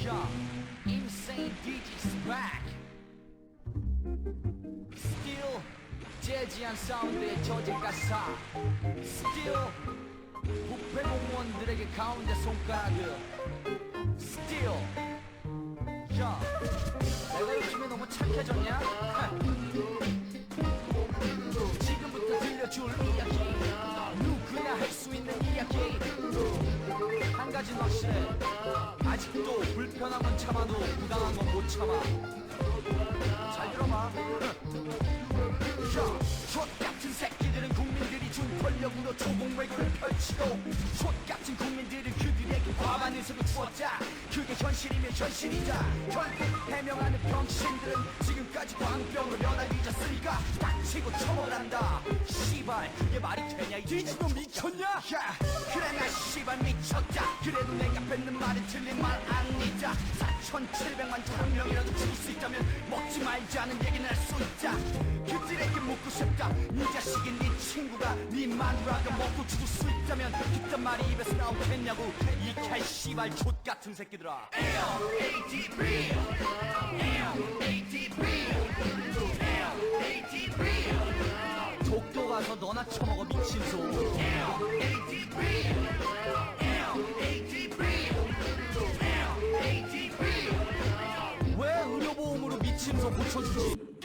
Yeah, insane DJ's back. Still 재즈한 사운드의 저질 가사. Still 부패 공무원들에게 가운데 손가락을. Still. 야, 내가 요즘에 너무 착해졌냐? 아직도 불편한 건 참아도 부당한 건 못 참아. 잘 들어봐. 야, 숏 같은 새끼들은 국민들이 준 권력으로 조공 외교를 펼치고 숏 같은 국민들은 그들에게 과반 의석을 주었자 그게 현실이면 현실이자 결국 해명하는 병신들은 지금까지 광병으로 면할 잊었으니까 닥치고 처벌한다 씨발 그게 말이 되냐 이 뒤지도 미쳤냐? 야 그래 나 씨발 미쳤다. 그래도 내가 뱉는 말은 틀린 말 아니다. 4,700만 천 명이라도 죽을 수 있다면 먹지 말자는 얘기는 할 수 있다 그들에게 묻고 싶다. 네 자식인 네 친구가 네 마누라가 먹고 죽을 수 있다면 그딴 말이 입에서 나오겠냐고. 이 개씨발 족 같은 새끼들아. L-A-D-B L-A-D-B 처먹어 미친 소. 왜 의료보험으로 미친 소 고쳐주지